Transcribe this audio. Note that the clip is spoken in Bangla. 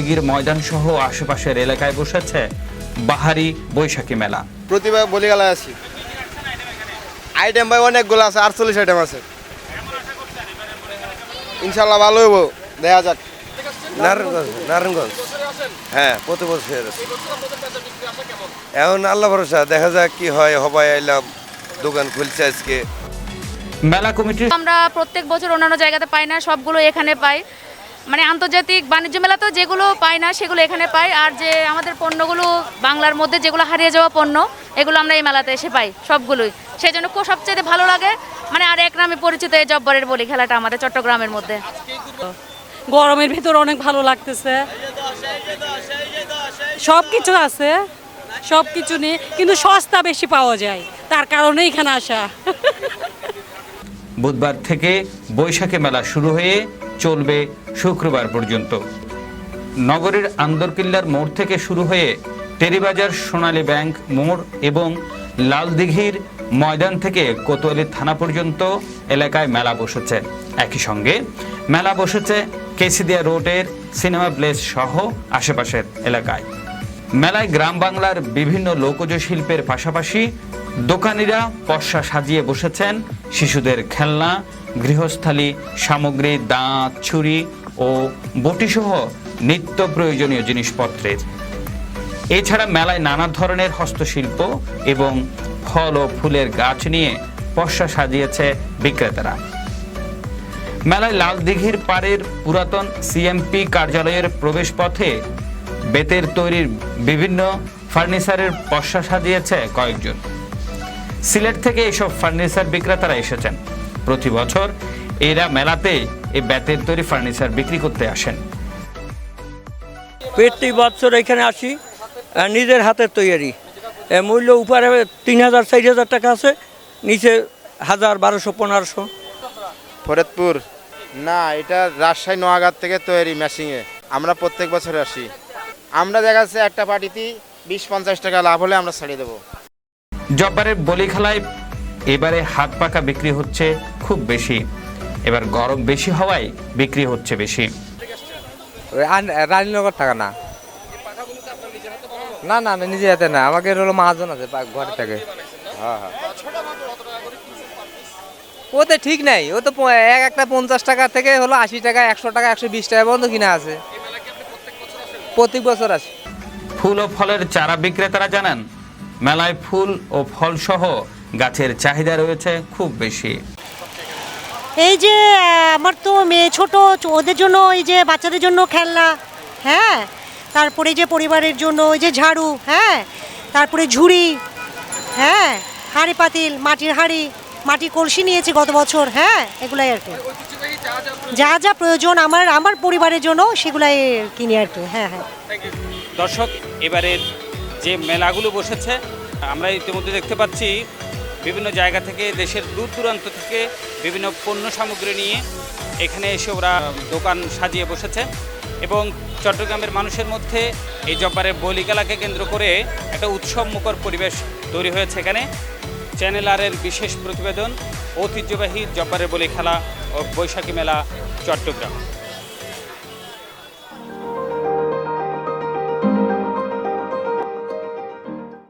দিঘির ময়দান সহ আশেপাশের এলাকায় বসেছে বাহারি বৈশাখী মেলা। প্রতিভা বলি গেলায় আছি। আইটেম ভাই অনেকগুলো আছে আটচল্লিশ আইটেম আছে। ইনশাল্লাহ ভালো হইব দেখা যাক। নারায়ণগঞ্জ নারায়ণগঞ্জ। হ্যাঁ। প্রতি বছর এখন আল্লাহ ভরসা দেখা যাক কি হয় হবাই আইলাম দোকান খুলছে আজকে। মেলা কমিটি আমরা প্রত্যেক বছর অন্যান্য জায়গাতে পাই না সবগুলো এখানে পাই। মানে আন্তর্জাতিক বাণিজ্য মেলাতেও যেগুলো পাই না সেগুলো এখানে পাই আর যে আমাদের পণ্যগুলো বাংলার মধ্যে যেগুলো হারিয়ে যাওয়া পণ্য এগুলো আমরা এই মেলাতে এসে পাই সবগুলোই। সেই জন্য সবচেয়ে ভালো লাগে মানে আর এক নামে পরিচিত এই জব্বরের বলি খেলাটা আমাদের চট্টগ্রামের মধ্যে। গরমের ভিতর অনেক ভালো লাগতেছে। সব কিছু আছে সব কিছু নেই কিন্তু সস্তা বেশি পাওয়া যায় তার কারণে এখানে আসা। বুধবার থেকে বৈশাখী মেলা শুরু হয়ে চলবে শুক্রবার পর্যন্ত। নগরীর আন্দরকিল্লার মোড় থেকে শুরু হয়ে টেরিবাজার, সোনালী ব্যাংক মোড় এবং লালদিঘির ময়দান থেকে কোতোয়ালি থানা পর্যন্ত এলাকায় মেলা বসেছে। একই সঙ্গে মেলা বসেছে কেসিদিয়া রোডের সিনেমা প্লেস সহ আশেপাশের এলাকায়। মেলায় গ্রাম বাংলার বিভিন্ন লোকজ শিল্পের পাশাপাশি দোকানিরা পশা সাজিয়ে বসেছেন শিশুদের খেলনা গৃহস্থালী সামগ্রী, দাঁত, ছুরি ও বটিসহ নিত্য প্রয়োজনীয় জিনিসপত্রের। এছাড়া মেলায় নানা ধরনের হস্তশিল্প এবং ফল ও ফুলের গাছ নিয়ে পশা সাজিয়েছে বিক্রেতারা। মেলায় লাল দিঘির পাড়ের পুরাতন সিএমপি কার্যালয়ের প্রবেশপথে বেতের তৈরির বিভিন্ন ফার্নিচারের পশা সাজিয়েছে কয়েকজন। সিলেট থেকে এইসব ফার্নিচার বিক্রেতারা এসেছেন। প্রতি বছর এরা মেলাতে এই বেতের তৈরি ফার্নিচার বিক্রি করতে আসেন। প্রতি বছর এখানে আসি নিজের হাতের তৈরি। মূল্য উপরে তিন হাজার চার হাজার টাকা আছে নিচে হাজার বারোশো পনেরোশো। ফরিদপুর না এটা রাজশাহী নোয়াগার থেকে তৈরি মেশিংয়ে আমরা প্রত্যেক বছর আসি। আমরা দেখা যাচ্ছে একটা পার্টিতে বিশ পঞ্চাশ টাকা লাভ হলে আমরা ছাড়িয়ে দেবো। জব্বারের বলি খেলায় এবারে হাত পাকা বিক্রি হচ্ছে খুব বেশি। এবার গরম বেশি হওয়ায় বিক্রি হচ্ছে বেশি। রানীনগর থাকা না। না না নিজে হাতে না আমাকে হলো মাহাজন আছে ঘরে থেকে। হ্যাঁ হ্যাঁ। ওতে ঠিক নাই ও তো এক একটা পঞ্চাশ টাকা থেকে হলো আশি টাকা একশো টাকা একশো বিশ টাকা পর্যন্ত কিনা আছে। প্রত্যেক বছর আছে। ফুল ও ফলের চারা বিক্রেতারা জানান মেলায় ফুল ও ফল সহ গাছের চাহিদা রয়েছে খুব বেশি। এই যে আমার তো মেয়ে ছোট ওদের জন্য এই যে বাচ্চাদের জন্য খেলনা হ্যাঁ? তারপরে যে পরিবারের জন্য ওই যে ঝাড়ু হ্যাঁ? তারপরে ঝুড়ি হ্যাঁ? হাঁড়ি পাতিল মাটির হাঁড়ি মাটির কলসি নিয়েছি গত বছর হ্যাঁ? এগুলাই আর কি। যা যা প্রয়োজন আমার আমার পরিবারের জন্য সেগুলাই কিনি আর কি হ্যাঁ হ্যাঁ। দর্শক এবারের যে মেলাগুলো বসেছে আমরা ইতিমধ্যে দেখতে পাচ্ছি বিভিন্ন জায়গা থেকে, দেশের দূর দূরান্ত থেকে বিভিন্ন পণ্য সামগ্রী নিয়ে এখানে এসে ওরা দোকান সাজিয়ে বসেছে এবং চট্টগ্রামের মানুষের মধ্যে এই জব্বারের বলিকালাকে কেন্দ্র করে একটা উৎসব মুখর পরিবেশ তৈরি হয়েছে এখানে। চ্যানেল আরের বিশেষ প্রতিবেদন, ঐতিহ্যবাহী জব্বারের বলি খেলা ও বৈশাখী মেলা চট্টগ্রাম।